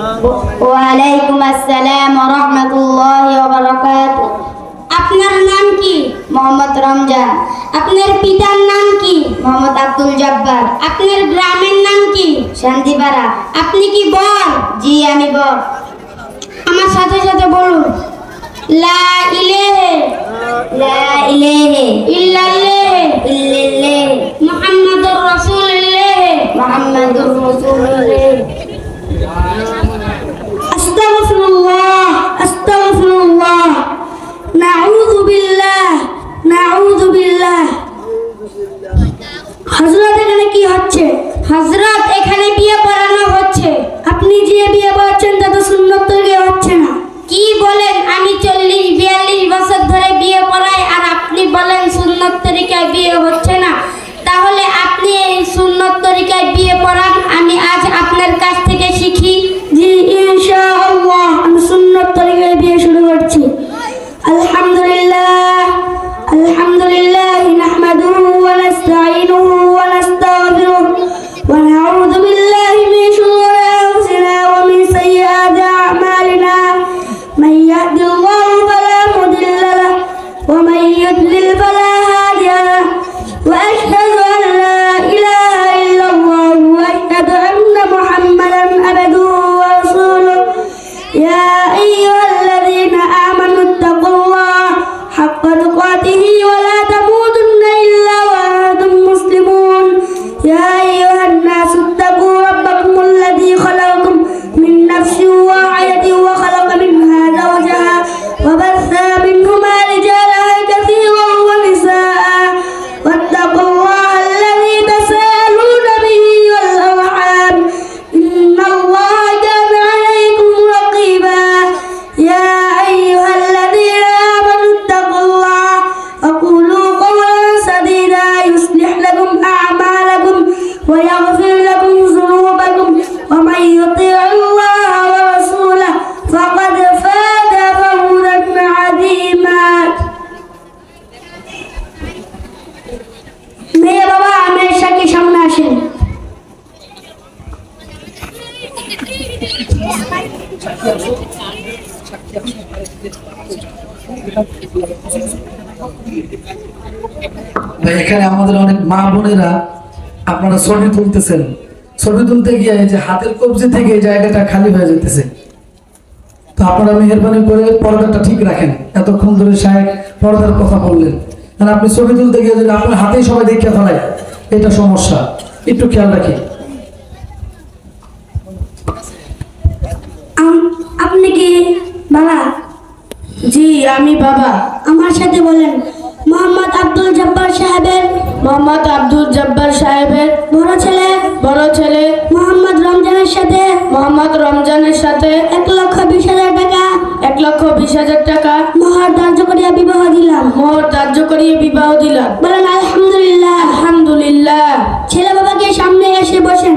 ওয়ালাইকুম আসসালাম রাহমাতুল্লাহি ওয়া বারাকাতুহু। আপনার নাম কি? মোহাম্মদ রমজান। আপনার পিতার নাম কি? মোহাম্মদ আব্দুল জব্বার। আপনার গ্রামের নাম কি? শান্তিপাড়া। আপনি কি বর? জি, আমি বর। আমার সাথে সাথে বলুন। লা ইলাহে। লা ইলাহে। ইল্লাল্লাহ। ইল্লাল্লাহ। হযরত, এখানে বিয়ে পড়ানো হচ্ছে। আপনি যে বিয়ে পড়াচ্ছেন, তা তো সুন্নত তৈরি হচ্ছে না। কি বলেন, আমি চল্লিশ, বিয়াল্লিশ বছর ধরে বিয়ে পড়াই, আর আপনি বলেন সুন্নত তরিকায় বিয়ে হচ্ছে না। তাহলে আপনি এই সুন্নত তরিকায় বিয়ে পড়ান, আমি আজ আপনার কাছ قبل البلايا এখানে আমাদের অনেক মা বোনেরা আপনারা ছবি তুলতেছেন। ছবি তুলতে গিয়ে যে হাতের কবজি থেকে এই জায়গাটা খালি হয়ে যেতেছে তো আপনারা মেহরবানি করে পর্দাটা ঠিক রাখেন। এতক্ষণ ধরে সাহেব পর্দার কথা বললেন। কারণ আপনি ছবি তুলতে গিয়ে যদি আপনার হাতেই সবাই দেখে ফেলায়, এটা সমস্যা। একটু খেয়াল রাখি। আপনি কি, বাবা আমি বাবা। আমার সাথে বলেন মোহাম্মদ আব্দুল জব্বার সাহেবের মোহাম্মদ আব্দুল জব্বার সাহেবের বড় ছেলে বড় ছেলে। মোহাম্মদ রমজানের সাথে মোহাম্মদ রমজানের সাথে এক লক্ষ বিশ হাজার টাকা। এক লক্ষ বিশ হাজার টাকা। মোহর ধার্য করিয়া বিবাহ দিলাম। মোহর ধার্য করিয়ে বিবাহ দিলাম। বলেন আলহামদুলিল্লাহ। আলহামদুলিল্লাহ। ছেলে বাবাকে সামনে এসে বসেন।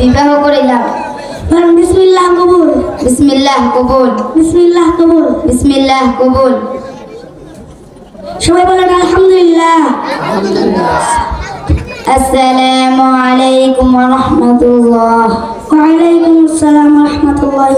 বিবাহ করিলাম। বিসমিল্লাহ কবুল। বিসমিল্লাহ কবুল। বিসমিল্লাহ কবুল। বিসমিল্লাহ কবুল। সবাই বলেন আলহামদুলিল্লাহ। আসসালামু আলাইকুম ওয়া রাহমাতুল্লাহ ওয়ালাইকুম আসসালাম রহমতুল্লাহ